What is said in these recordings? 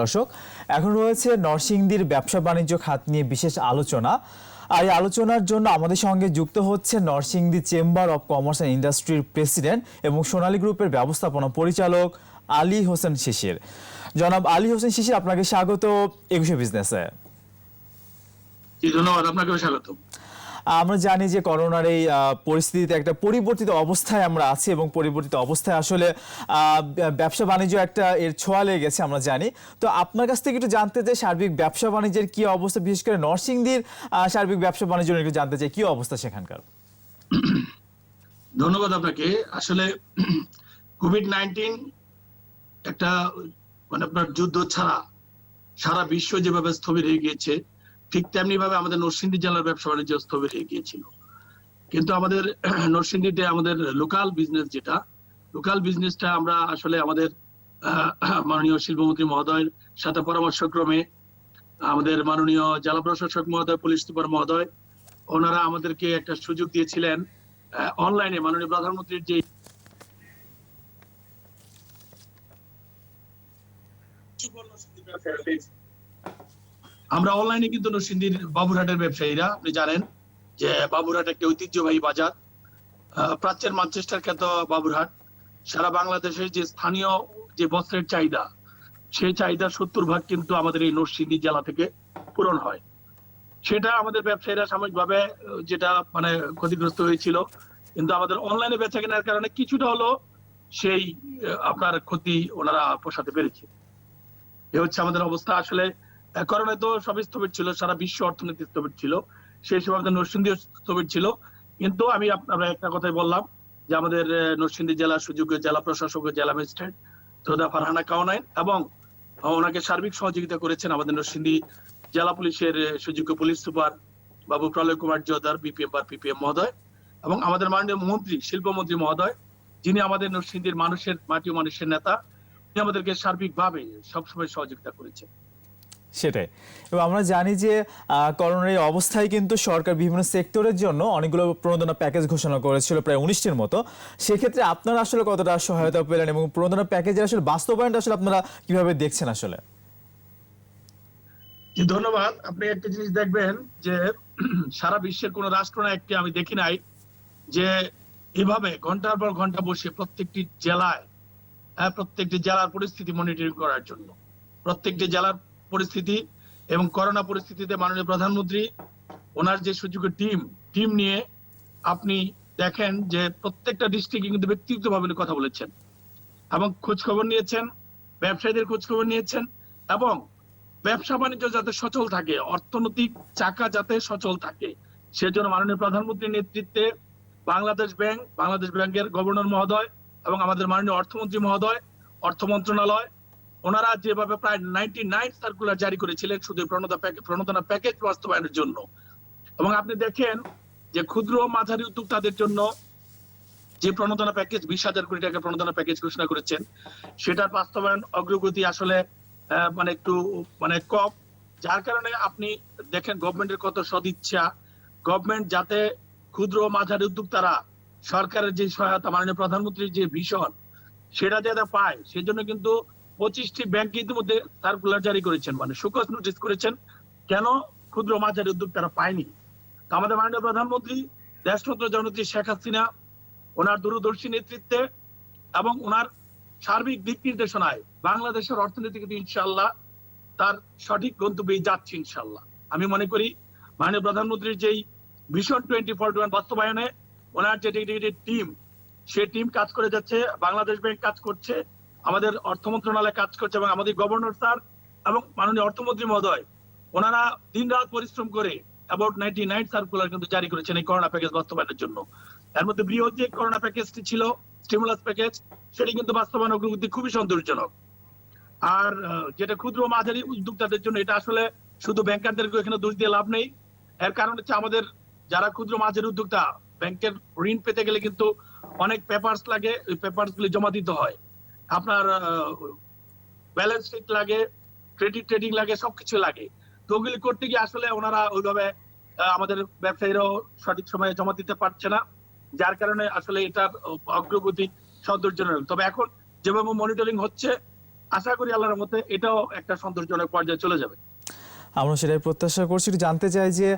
দর্শক, এখন রয়েছে নরসিংদীর ব্যবসা বাণিজ্য খাত নিয়ে বিশেষ আলোচনা। আর এই আলোচনার জন্য আমাদের সঙ্গে যুক্ত হচ্ছে Narsingdi chamber of commerce and ইন্ডাস্ট্রির প্রেসিডেন্ট এবং সোনালী গ্রুপের ব্যবস্থাপনা পরিচালক আলী হোসেন শিশির। জনাব আলী হোসেন শিশির, আপনাকে স্বাগত একুশে বিজনেসে। ধন্যবাদ স্বাগত আমরা জানি যে করোনার এই পরিস্থিতিতে একটা পরিবর্তিত অবস্থায় আমরা আছি এবং পরিবর্তিত অবস্থায় আসলে ব্যবসা বাণিজ্য একটা এর ছোঁয়া লেগে গেছে আমরা জানি। তো আপনার কাছ থেকে একটু জানতে চাই, সার্বিক ব্যবসা বাণিজ্যের কি অবস্থা? বিশেষ করে নরসিংদীর সার্বিক ব্যবসা বাণিজ্য একটু জানতে চাই, কি অবস্থা সেখানকার? ধন্যবাদ আপনাকে। আসলে কোভিড নাইন্টিন একটা মানে আপনার যুদ্ধ ছাড়া সারা বিশ্ব যেভাবে স্থবির হয়ে গিয়েছে ঠিক তেমনি ভাবে আমাদের নরসিংদী জেলার ব্যবসা বাণিজ্য স্থবির হয়ে গিয়েছিল। কিন্তু আমাদের নরসিংদীতে আমাদের লোকাল বিজনেস যেটা লোকাল বিজনেসটা আমরা আসলে আমাদের মাননীয় শিল্পমন্ত্রী মহোদয়ের সাথে পরামর্শক্রমে, আমাদের মাননীয় জেলা প্রশাসক মহোদয়, পুলিশ সুপার মহোদয়, ওনারা আমাদেরকে একটা সুযোগ দিয়েছিলেন অনলাইনে মাননীয় প্রধানমন্ত্রীর যে আমরা অনলাইনে কিন্তু নরসিংদীর বাবুরহাটের ব্যবসায়ীরা, আপনি জানেন যে বাবুরহাট একটা ঐতিহ্যবাহী বাজার প্রাচ্যের ম্যানচেস্টার খ্যাত বাবুরহাট। সারা বাংলাদেশের যে স্থানীয় যে বস্ত্রের চাহিদা, সেই চাহিদার সত্তর ভাগ কিন্তু আমাদের এই নরসিংদী জেলা থেকে পূরণ হয়। সেটা আমাদের ব্যবসায়ীরা সাময়িকভাবে যেটা মানে ক্ষতিগ্রস্ত হয়েছিল, কিন্তু আমাদের অনলাইনে বেচা কেনার কারণে কিছুটা হলো সেই আপনার ক্ষতি ওনারা পোষাতে পেরেছে। এ হচ্ছে আমাদের অবস্থা। আসলে করোনায় তো সবই স্থবির ছিল, সারা বিশ্ব অর্থনীতি স্থবির ছিল। সেই সময় নরসিংদী স্থবির ছিল। কিন্তু আমি আপনার একটা কথাই বললাম যে আমাদের নরসিংদী জেলা সুযোগ্য জেলা প্রশাসক জেলা ম্যাজিস্ট্রেট শ্রদ্ধা ফারহানা কাওনাইন এবং ওনাকে সার্বিক সহযোগিতা করেছেন আমাদের নরসিংদী জেলা পুলিশের সুযোগ্য পুলিশ সুপার বাবু প্রলয় কুমার জোদার, বিপিএম বা পিপিএম মহোদয় এবং আমাদের মাননীয় মন্ত্রী, শিল্পমন্ত্রী মহোদয়, যিনি আমাদের নরসিংদীর মানুষের, মাটি মানুষের নেতা, তিনি আমাদেরকে সার্বিকভাবে সবসময় সহযোগিতা করেছেন। সেটাই। এবং আমরা জানি যে করোনার এই অবস্থায় কিন্তু সরকার বিভিন্ন সেক্টরের জন্য অনেকগুলো প্রণোদনা প্যাকেজ ঘোষণা করেছিল প্রায় উনিশটির মতো। সেক্ষেত্রে আপনারা আসলে কতটা সহায়তা পেলেন এবং প্রণোদনা প্যাকেজের আসলে বাস্তবায়নটা আসলে আপনারা কীভাবে দেখছেন আসলে? ধন্যবাদ। আপনি একটা জিনিস দেখবেন যে সারা বিশ্বের কোন রাষ্ট্রনায়ককে আমি দেখি নাই যে এভাবে ঘণ্টার পর ঘণ্টা বসে প্রত্যেকটি জেলায় হ্যাঁ, প্রত্যেকটি জেলার পরিস্থিতি মনিটরিং করার জন্য প্রত্যেকটি জেলার পরিস্থিতি এবং করোনা পরিস্থিতিতে মাননীয় প্রধানমন্ত্রী, ওনার যে সুযোগের টিম টিম নিয়ে আপনি দেখেন যে প্রত্যেকটা ডিস্ট্রিক্টে কিন্তু ব্যক্তিগতভাবে উনি কথা বলেছেন এবং খোঁজ খবর নিয়েছেন, ব্যবসায়ীদের খোঁজ খবর নিয়েছেন এবং ব্যবসা বাণিজ্য যাতে সচল থাকে, অর্থনৈতিক চাকা যাতে সচল থাকে। সেজন্য মাননীয় প্রধানমন্ত্রীর নেতৃত্বে বাংলাদেশ ব্যাংক, বাংলাদেশ ব্যাংকের গভর্নর মহোদয় এবং আমাদের মাননীয় অর্থমন্ত্রী মহোদয়, অর্থ মন্ত্রণালয় ওনারা যেভাবে প্রায় নাইনটি নাইন সার্কুলার জারি করেছিলেন শুধু প্রণোদনা প্রণোদনা প্যাকেজ বাস্তবায়নের জন্য। এবং আপনি দেখেন যে ক্ষুদ্র মাঝারি উদ্যোক্তাদের জন্য যে প্রণোদনা প্যাকেজ বিশ হাজার কোটি টাকা প্রণোদনা প্যাকেজ ঘোষণা করেছেন, সেটার বাস্তবায়ন অগ্রগতি আসলে মানে একটু মানে কম। যার কারণে আপনি দেখেন গভর্নমেন্টের কত সদিচ্ছা। গভর্নমেন্ট যাতে ক্ষুদ্র মাঝারি উদ্যোক্তারা সরকারের যে সহায়তা, মাননীয় প্রধানমন্ত্রীর যে ভীষণ, সেটা যাতে পায়, সেজন্য কিন্তু পঁচিশটি ব্যাংক ইতিমধ্যে সার্কুলার জারি করেছেন মানে সুকস নোটিস করেছেন। কেন? ক্ষুদ্র মাঝারি মাঝারি উদ্যোক্তারা পায়নি। আমাদের মাননীয় প্রধানমন্ত্রী, দেশরত্ন জননেত্রী শেখ হাসিনা, ওনার দূরদর্শী নেতৃত্বে এবং ওনার সার্বিক দিক নির্দেশনায় বাংলাদেশের অর্থনীতি কিন্তু ইনশাল্লাহ তার সঠিক গন্তব্যে যাচ্ছে ইনশাল্লাহ আমি মনে করি, মাননীয় প্রধানমন্ত্রীর যেই ভিশন টোয়েন্টি ফোর ওয়ান বাস্তবায়নে ওনার যে টিম সে টিম কাজ করে যাচ্ছে, বাংলাদেশ ব্যাংক কাজ করছে আমাদের অর্থ মন্ত্রণালয় কাজ করছে এবং আমাদের গভর্নর স্যার এবং মাননীয় অর্থমন্ত্রী মহোদয়, ওনারা দিন রাত পরিশ্রম করে অ্যাবাউট নাইনটি নাইন সার্কুলার কিন্তু জারি করেছেন এই করোনা প্যাকেজ বাস্তবায়নের জন্য। এর মধ্যে বৃহৎ যে করোনা প্যাকেজটি ছিল স্টিমুলাস প্যাকেজ সেটি কিন্তু বাস্তবায়ন অগ্রগতি খুবই সন্তোষজনক। আর যেটা ক্ষুদ্র মাঝারি উদ্যোক্তাদের জন্য এটা আসলে শুধু ব্যাংকারদেরকে এখানে দোষ দিয়ে লাভ নেই। এর কারণ হচ্ছে আমাদের যারা ক্ষুদ্র মাঝারি উদ্যোক্তা ব্যাংকের ঋণ পেতে গেলে কিন্তু অনেক পেপারস লাগে, ওই পেপারস গুলি জমা দিতে হয়। আপনার ব্যালেন্স শিট লাগে ক্রেডিট ট্রেডিং লাগে, সবকিছু লাগে। তো ওগুলি করতে গিয়ে আসলে ওনারা ওইভাবে আমাদের ব্যবসায়ীরাও সঠিক সময়ে জমা দিতে পারছে না, যার কারণে আসলে এটার অগ্রগতি সৌন্দর্যজনক। তবে এখন যেভাবে মনিটরিং হচ্ছে, আশা করি আল্লাহর মতে এটাও একটা সন্তোষজনক পর্যায়ে চলে যাবে। আমরা সেটাই প্রত্যাশা করছি জানতে চাই যে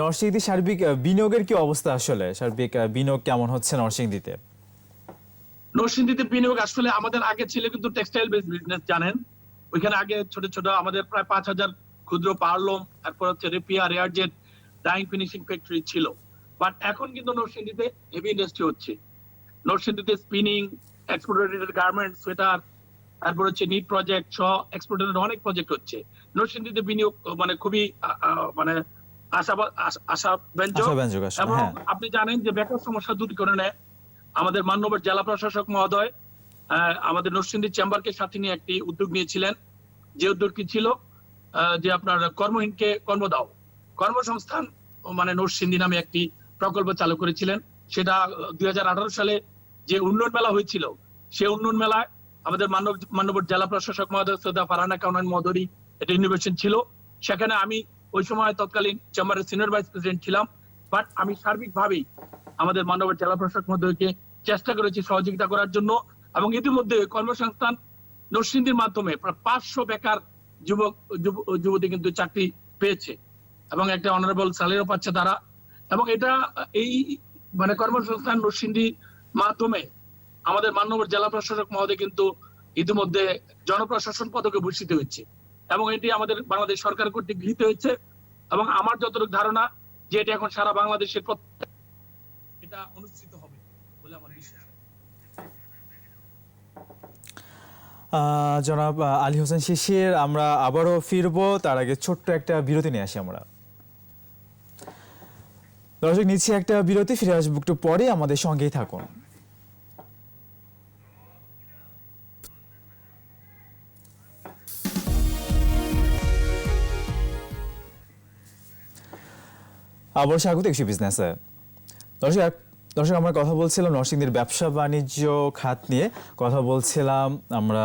নরসিংদী সার্বিক বিনিয়োগের কি অবস্থা আসলে? সার্বিক বিনিয়োগ কেমন হচ্ছে নরসিংদীতে? নরসিংদীতে বিনিয়োগ আসলে আমাদের আগে ছিল কিন্তু টেক্সটাইল বেস বিজনেস জানেন? ওইখানে আগে ছোট ছোট আমাদের প্রায় পাঁচ হাজার ক্ষুদ্র পাওয়ারলুম তারপর হচ্ছে rapier air jet dyeing finishing factory ছিল। বাট এখন কিন্তু নরসিংদীতে হেভি ইন্ডাস্ট্রি হচ্ছে। নরসিংদীতে স্পিনিং এক্সপোর্টেড গার্মেন্টস সোয়েটার তারপর হচ্ছে নিট প্রজেক্ট সহ এক্সপোর্টেড অনেক প্রজেক্ট হচ্ছে। নরসিংদীতে বিনিয়োগ মানে খুবই মানে আশা আশা- আশাব্যঞ্জক। এবং হ্যাঁ। আপনি জানেন যে বেকার সমস্যা দূরীকরণে আমাদের মান্যবর জেলা প্রশাসক মহোদয় আমাদের নরসিংদী চেম্বারকে সাথে নিয়ে একটি উদ্যোগ নিয়েছিলেন। যে উদ্যোগটি ছিল যে আপনার কর্মহীনকে কর্ম দাও। কর্মসংস্থান মানে নরসিংদী নামে একটি প্রকল্প চালু করেছিলেন। সেটা দুই হাজার আঠারো সালে যে উন্নয়ন মেলা হয়েছিল, সে উন্নয়ন মেলায় আমাদের মানব মানবর জেলা প্রশাসক মহোদয় সৈদা ফারহানা কাউনান মহোদয় এটা ইনোভেশন ছিল। সেখানে আমি ওই সময় তৎকালীন চেম্বারের সিনিয়র ভাইস প্রেসিডেন্ট ছিলাম বাট আমি সার্বিকভাবেই আমাদের মানবর জেলা প্রশাসক মহোদয়কে চেষ্টা করেছি সহযোগিতা করার জন্য এবং ইতিমধ্যে কর্মসংস্থান নরসিংদীর মাধ্যমে প্রায় পাঁচশো বেকার যুবক, যুব- যুবতী কিন্তু চাকরি পেয়েছে এবং একটা অনারেবল স্যালারিও পাচ্ছে তারা। এবং এটা, এই মানে কর্মসংস্থান নরসিংদী মাধ্যমে আমাদের মান্যবর জেলা প্রশাসক মহোদয় কিন্তু ইতিমধ্যে জনপ্রশাসন পদকে ভূষিত হচ্ছে এবং এটি আমাদের বাংলাদেশ সরকার কর্তৃক গৃহীত হয়েছে। এবং আমার যতটুকু ধারণা যে এটা এখন সারা বাংলাদেশের এটা অনুষ্ঠিত হবে বলে আমার বিশ্বাস। জনাব আলী হোসেন শিশির, আমরা আবারও ফিরবো। তার আগে ছোট্ট একটা বিরতি নিয়ে আসি আমরা। দর্শক, নিচ্ছি একটা বিরতি, ফিরে আসব একটু পরে। আমাদের সঙ্গেই থাকুন। আবার স্বাগত একশো বিজনেসে। দর্শক দর্শক আমরা কথা বলছিলাম নরসিংদীর ব্যবসা বাণিজ্য খাত নিয়ে। কথা বলছিলাম আমরা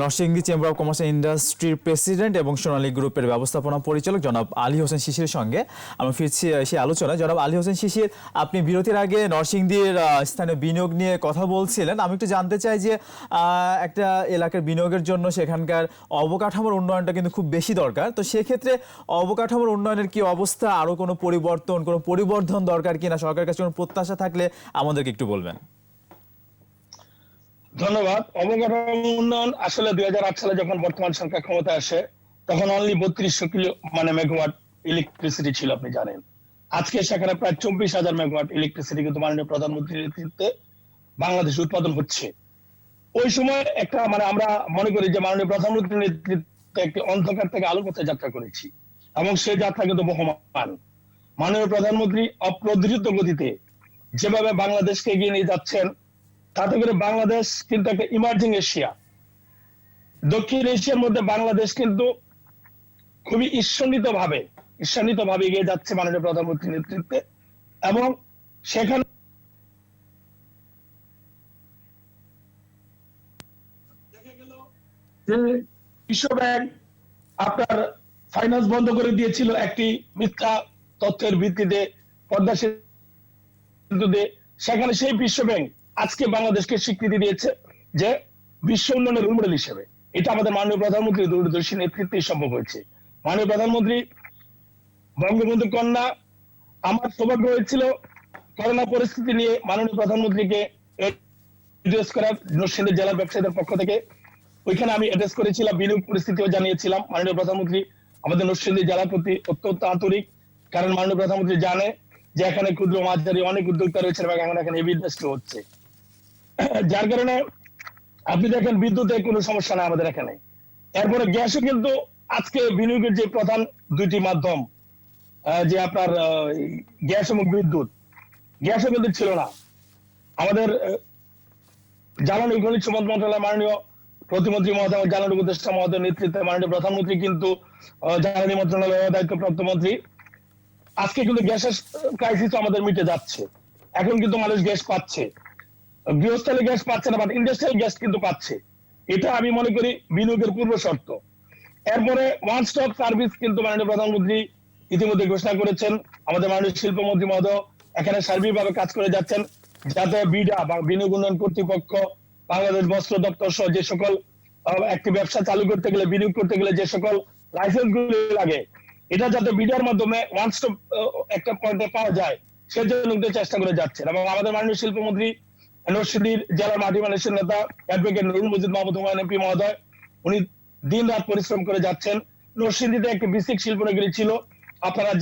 নরসিংদী চেম্বার অফ কমার্স ইন্ডাস্ট্রির প্রেসিডেন্ট এবং সোনালী গ্রুপের ব্যবস্থাপনা পরিচালক জনাব আলী হোসেন শিশির সঙ্গে আমরা ফিরছি সেই আলোচনায়। জনাব আলী হোসেন শিশির, আপনি বিরতির আগে নরসিংদীর স্থানীয় বিনিয়োগ নিয়ে কথা বলছিলেন। আমি একটু জানতে চাই যে একটা এলাকার বিনিয়োগের জন্য সেখানকার অবকাঠামোর উন্নয়নটা কিন্তু খুব বেশি দরকার। তো সেক্ষেত্রে অবকাঠামোর উন্নয়নের কি অবস্থা? আরও কোনো পরিবর্তন, কোনো পরিবর্ধন দরকার কিনা? সরকারের কাছে কোনো প্রত্যাশা থাকলে আমাদেরকে একটু বলবেন। ধন্যবাদ। অবকাঠামো উন্নয়ন আসলে দুই হাজার আট সালে যখন বর্তমান সরকার ক্ষমতা আসে, তখন অনলি বত্রিশশো কিলো মানে মেগাওয়াট ইলেকট্রিসিটি ছিল আপনি জানেন। আজকে সেখানে প্রায় চব্বিশ হাজার মেগাওয়াট ইলেকট্রিসিটি কিন্তু মাননীয় প্রধানমন্ত্রীর নেতৃত্বে বাংলাদেশ উৎপাদন হচ্ছে। ওই সময় একটা মানে আমরা মনে করি যে মাননীয় প্রধানমন্ত্রীর নেতৃত্বে একটি অন্ধকার থেকে আলোর পথে যাত্রা করেছি এবং সেই যাত্রা কিন্তু বহমান। মাননীয় প্রধানমন্ত্রী অপ্রদ্রুত গতিতে যেভাবে বাংলাদেশকে এগিয়ে নিয়ে যাচ্ছেন তাতে করে বাংলাদেশ কিন্তু একটা ইমার্জিং এশিয়া দক্ষিণ এশিয়ার মধ্যে বাংলাদেশ কিন্তু খুবই ঈর্ষণিত ভাবে ঈর্ষণিত ভাবে এগিয়ে যাচ্ছে মাননীয় প্রধানমন্ত্রীর নেতৃত্বে এবং সেখানে যে বিশ্ব আপনার ফাইন্যান্স বন্ধ করে দিয়েছিল একটি মিথ্যা তথ্যের ভিত্তিতে, পদ্মা সেতুতে সেখানে সেই বিশ্ব ব্যাংক আজকে বাংলাদেশকে স্বীকৃতি দিয়েছে যে বিশ্ব উন্নয়নের রোল মডেল হিসেবে। এটা আমাদের মাননীয় প্রধানমন্ত্রী দূরদর্শী নেতৃত্বেই সম্ভব হয়েছে। মাননীয় প্রধানমন্ত্রী বঙ্গবন্ধু কন্যা, আমার সৌভাগ্য হয়েছিল করোনা পরিস্থিতি নিয়ে মাননীয় প্রধানমন্ত্রীকে এড্রেস করার নরসিংদী জেলার ব্যবসায়ীদের পক্ষ থেকে। ওইখানে আমি এড্রেস করেছিলাম, বিনিয়োগ পরিস্থিতিও জানিয়েছিলাম। মাননীয় প্রধানমন্ত্রী আমাদের নরসিংদী জেলার প্রতি অত্যন্ত আন্তরিক। কারণ মাননীয় প্রধানমন্ত্রী জানে যে এখানে ক্ষুদ্র মাঝারি অনেক উদ্যোক্তা রয়েছে এবং এখন এখানে হেভি ইন্ডাস্ট্রি হচ্ছে। যার কারণে আপনি দেখেন বিদ্যুতের কোনো সমস্যা নাই আমাদের এখানে। এরপরে গ্যাসও কিন্তু আজকে বিনিয়োগের যে প্রধান দুইটি মাধ্যম যে আপনার গ্যাস এবং বিদ্যুৎ, গ্যাসও কিন্তু ছিল না। আমাদের জ্বালানি খনিজ সম্পদ মন্ত্রণালয় মাননীয় প্রতিমন্ত্রী মহোদয় জ্বালানি উপদেষ্টা মহোদয়ের নেতৃত্বে মাননীয় প্রধানমন্ত্রী কিন্তু জ্বালানি মন্ত্রণালয়ের দায়িত্বপ্রাপ্ত মন্ত্রী। আজকে কিন্তু গ্যাসের ক্রাইসিস আমাদের মিটে যাচ্ছে। এখন কিন্তু মানুষ গ্যাস পাচ্ছে। গৃহস্থলী গ্যাস পাচ্ছে না বাট ইন্ডাস্ট্রিয়াল গ্যাস কিন্তু পাচ্ছে। এটা আমি মনে করি বিনিয়োগের পূর্ব শর্ত। এরপরে ওয়ান স্টপ সার্ভিস কিন্তু মাননীয় প্রধানমন্ত্রী ইতিমধ্যে ঘোষণা করেছেন। আমাদের মাননীয় শিল্পমন্ত্রী মহোদয় এখানে সার্বিকভাবে কাজ করে যাচ্ছেন, যাতে বিডা বা বিনিয়োগ উন্নয়ন কর্তৃপক্ষ, বাংলাদেশ বস্ত্র দপ্তর সহ যে সকল একটি ব্যবসা চালু করতে গেলে, বিনিয়োগ করতে গেলে যে সকল লাইসেন্স গুলি লাগে, এটা যাতে বিডিআর মাধ্যমে ওয়ান স্টপ একটা পয়েন্টে পাওয়া যায় সেজন্য চেষ্টা করে যাচ্ছেন। এবং আমাদের মাননীয় শিল্পমন্ত্রী নরসিংদীর জেলার মাটি মানুষের নেতা অ্যাডভোকেট নুরুল মজিদ মাহমুদ হুমায়ুন এমপি মহোদয়, উনি দিন রাত পরিশ্রম করে যাচ্ছেন। নরসিংদীতে একটি বিসিক শিল্পনগরী ছিল। আপনারা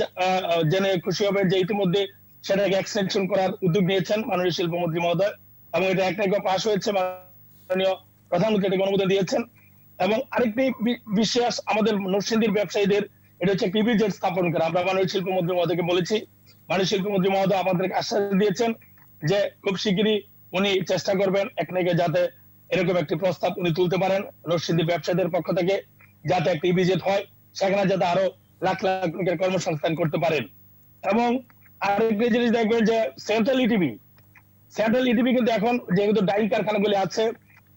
জেনে খুশি হবেন যে ইতিমধ্যে সেটাকে এক্সটেনশন করার উদ্যোগ নিয়েছেন মাননীয় শিল্পমন্ত্রী মহোদয় এবং এটা একটা পাশ হয়েছে, মাননীয় প্রধানমন্ত্রী এটাকে অনুমোদন দিয়েছেন। এবং আরেকটি বি- বিশেষ আমাদের নরসিংদীর ব্যবসায়ীদের, এটা হচ্ছে পিবিজেড স্থাপন করা। আমরা মাননীয় শিল্পমন্ত্রী মহোদয়কে বলেছি, মাননীয় শিল্পমন্ত্রী মহোদয় আমাদেরকে আশ্বাস দিয়েছেন যে খুব শিগগিরই উনি চেষ্টা করবেন এক নাকি যাতে এরকম একটি প্রস্তাব উনি তুলতে পারেন। নরসিংদী ব্যবসায়ীদের পক্ষ থেকে যাতে একটি ইবিজেট হয়, সেখানে যাতে আরও লাখ লাখ লোকের কর্মসংস্থান করতে পারেন। এবং আরেকটি জিনিস দেখবেন যে সেন্ট্রাল ইটিভি সেন্ট্রাল ইটিভি কিন্তু এখন যেহেতু ডাইং কারখানাগুলি আছে,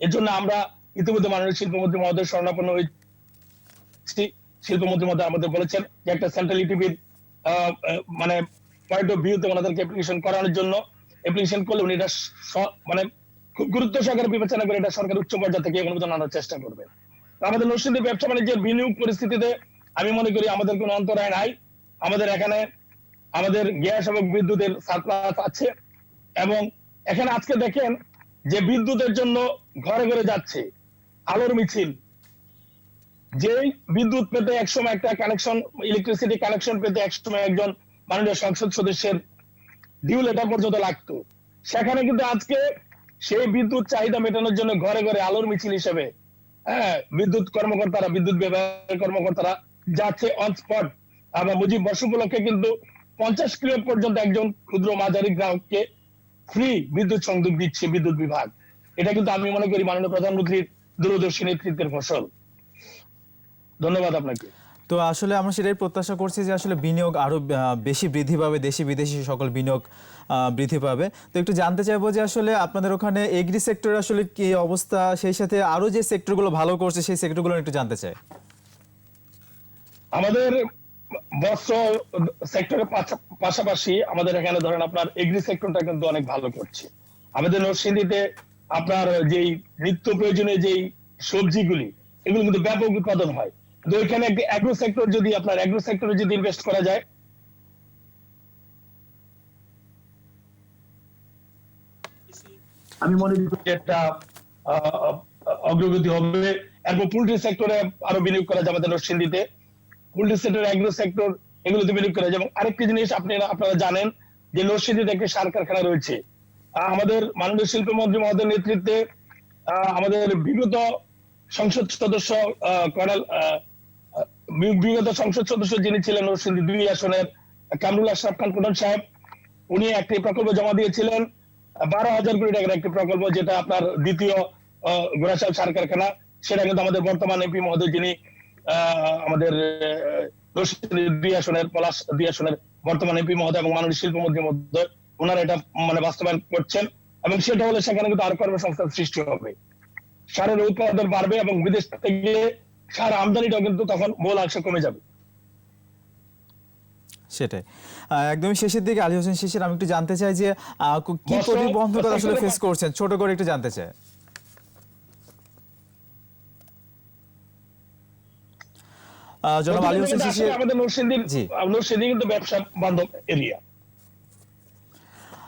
এর জন্য আমরা ইতিমধ্যে মাননীয় শিল্পমন্ত্রী মহোদয় স্বর্ণাপন্ন হয়েছি। শিল্পমন্ত্রী মহোদয় আমাদের বলেছেন যে একটা সেন্ট্রাল ইটিভির মানে পয়েন্ট অফ ভিউতে ওনাদেরকে অ্যাপ্লিকেশন করানোর জন্য অ্যাপ্লিকেশন করলে উনি এটা মানে খুব গুরুত্ব সহকারে বিবেচনা করে এটা সরকার উচ্চ পর্যায়ে থেকে অনুমোদন আনার চেষ্টা করবে। আমাদের নরসিংদী ব্যবসা বাণিজ্যের বিনিয়োগ পরিস্থিতিতে আমি মনে করি আমাদের কোনো অন্তরায় নাই। আমাদের এখানে আমাদের গ্যাস এবং বিদ্যুতের সারপ্লাস আছে এবং এখানে আজকে দেখেন যে বিদ্যুতের জন্য ঘরে ঘরে যাচ্ছে আলোর মিছিল। যেই বিদ্যুৎ পেতে একসময় একটা কানেকশন ইলেকট্রিসিটি কানেকশন পেতে একসময় একজন মাননীয় সংসদ সদস্যের ডিউ লেটার পর্যন্ত লাগতো। সেখানে কিন্তু আজকে সেই বিদ্যুৎ চাহিদা মেটানোর জন্য ঘরে ঘরে আলোর মিছিল হিসেবে হ্যাঁ বিদ্যুৎ কর্মকর্তারা, বিদ্যুৎ ব্যবহার কর্মকর্তারা যাচ্ছে অন স্পট আবার মুজিব বর্ষ উপলক্ষে কিন্তু পঞ্চাশ কিলো পর্যন্ত একজন ক্ষুদ্র মাঝারি গ্রাহককে ফ্রি বিদ্যুৎ সংযোগ দিচ্ছে বিদ্যুৎ বিভাগ। এটা কিন্তু আমি মনে করি মাননীয় প্রধানমন্ত্রীর দূরদর্শী নেতৃত্বের ফসল। ধন্যবাদ আপনাকে। তো আসলে আমরা সেটাই প্রত্যাশা করছি যে আসলে বিনিয়োগ আরও আহ, বেশি বৃদ্ধি পাবে দেশি বিদেশি সকল বিনিয়োগ বৃদ্ধি পাবে। তো একটু জানতে চাইব যে আসলে আপনাদের ওখানে এগ্রি সেক্টর আসলে কি অবস্থা? সেই সাথে আরও যে সেক্টরগুলো ভালো করছে সেই সেক্টরগুলো একটু জানতে চাই। আমাদের বস্ত্র সেক্টরের পাশাপাশি আমাদের এখানে ধরেন আপনার এগ্রি সেক্টরটা কিন্তু অনেক ভালো করছে। আমাদের নরসিংদীতে আপনার যেই নিত্য প্রয়োজনীয় যেই সবজিগুলি এগুলো কিন্তু ব্যাপক উৎপাদন হয়। এখানে অ্যাগ্রো সেক্টর যদি আপনার অ্যাগ্রো সেক্টরে যদি ইনভেস্ট করা যায়? আমি মনে করি একটা অগ্রগতি হবে। এরপর পোল্ট্রি সেক্টরে আরও বিনিয়োগ করা যাবে পোল্ট্রি সেক্টর অ্যাগ্রো সেক্টর এগুলোতে বিনিয়োগ করা আরেকটি জিনিস আপনি, আপনারা জানেন যে নরসিংদীতে একটি সার কারখানা রয়েছে আমাদের মাননীয় শিল্পমন্ত্রী মহোদয়ের নেতৃত্বে আমাদের বিগত সংসদ সদস্য কর্নেল বিগত সংসদ সদস্য যিনি ছিলেন দুই আসনের কামরুল আশরাফ খান প্রধান সাহেব উনি একটি প্রকল্প জমা দিয়েছিলেন। বারো হাজার কোটি টাকার একটি প্রকল্প যেটা আপনার দ্বিতীয় আহ, গোড়াশাল সার কারখানা। সেটা কিন্তু আমাদের বর্তমান এমপি মহোদয় যিনি আমাদের দুই আসনের পলাশ দুই আসনের বর্তমান এমপি মহোদয় এবং মাননীয় শিল্পমন্ত্রী মহোদয় ওনারা এটা মানে বাস্তবায়ন করছেন এবং সেটা হলে সেখানে কিন্তু আরও কর্মসংস্থান সৃষ্টি হবে। সারের উৎপাদন বাড়বে এবং বিদেশ থেকে সার আমদানিটাও কিন্তু তখন বহুল অংশ কমে যাবে। সেটাই। আহ, একদমই শেষের দিকে আলী হোসেন শিশির আমি একটু জানতে চাই যে কি প্রতিবন্ধকতা আসলে ফেস করছেন? ছোট করে একটু জানতে চাই। জনাব আলী হোসেন শিশির আমাদের নরসিংদীর। নরসিংদী কিন্তু ব্যবসা বান্ধব এরিয়া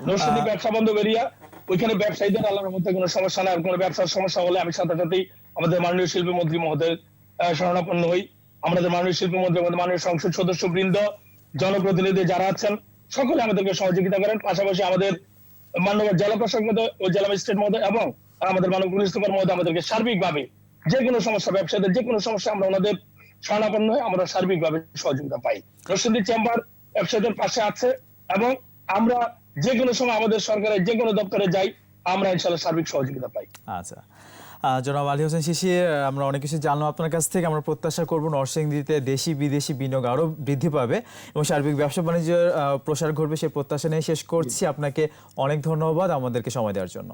নরসিংদী ব্যবসা বান্ধব এরিয়া ওইখানে ব্যবসায়ীদের আল্লাহর মধ্যে কোনো সমস্যা নাই। আর কোনো ব্যবসার সমস্যা হলে আমি সাথে সাথেই আমাদের মাননীয় শিল্পমন্ত্রী মন্ত্রী আহ, শরণাপন্ন হই। আমাদের মাননীয় শিল্পমন্ত্রী আমাদের মাননীয় সংসদ সদস্য বৃন্দ জনপ্রতিনিধি যারা আছেন, সকলে আমাদেরকে সহযোগিতা করেন। পাশাপাশি আমাদের মাননীয় জেলা প্রশাসক মহোদয় ও জেলা ম্যাজিস্ট্রেট মহোদয় এবং আমাদের মাননীয় পুলিশ সুপার মহোদয় আমাদেরকে সার্বিকভাবে যে কোনো সমস্যা, ব্যবসায়ীদের যে কোনো সমস্যা আমরা ওনাদের শরণাপন্ন হয়ে আমরা সার্বিকভাবে সহযোগিতা পাই। রসিন্দি চেম্বার ব্যবসায়ীদের পাশে আছে এবং আমরা যে কোনো সময় আমাদের সরকারের যে কোনো দপ্তরে যাই, আমরা ইনশাল্লাহ সার্বিক সহযোগিতা পাই। আচ্ছা। জনাব আলী হোসেন শিশি আমরা অনেক কিছু জানলাম আপনার কাছ থেকে। আমরা প্রত্যাশা করব নরসিংদীতে দেশি, বিদেশি বিনিয়োগ আরও বৃদ্ধি পাবে এবং সার্বিক ব্যবসা বাণিজ্যের প্রসার ঘটবে সেই প্রত্যাশা নিয়ে শেষ করছি। আপনাকে অনেক ধন্যবাদ আমাদেরকে সময় দেওয়ার জন্য।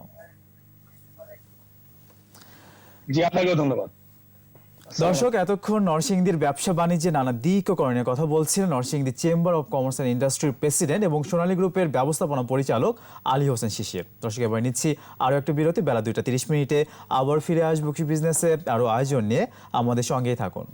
জি, আপনাকেও ধন্যবাদ। দর্শক, এতক্ষণ নরসিংদীর ব্যবসা বাণিজ্যে নানা দিক ও করণীয় কথা বলছিলেন Narsingdi chamber of commerce and ইন্ডাস্ট্রির প্রেসিডেন্ট এবং সোনালী গ্রুপের ব্যবস্থাপনা পরিচালক আলী হোসেন শিশির। দর্শক, এবার নিচ্ছি আরও একটা বিরতি, বেলা দুইটা তিরিশ মিনিটে। আবার ফিরে আসব কি বিজনেসে আরও আয়োজন নিয়ে। আমাদের সঙ্গেই থাকুন।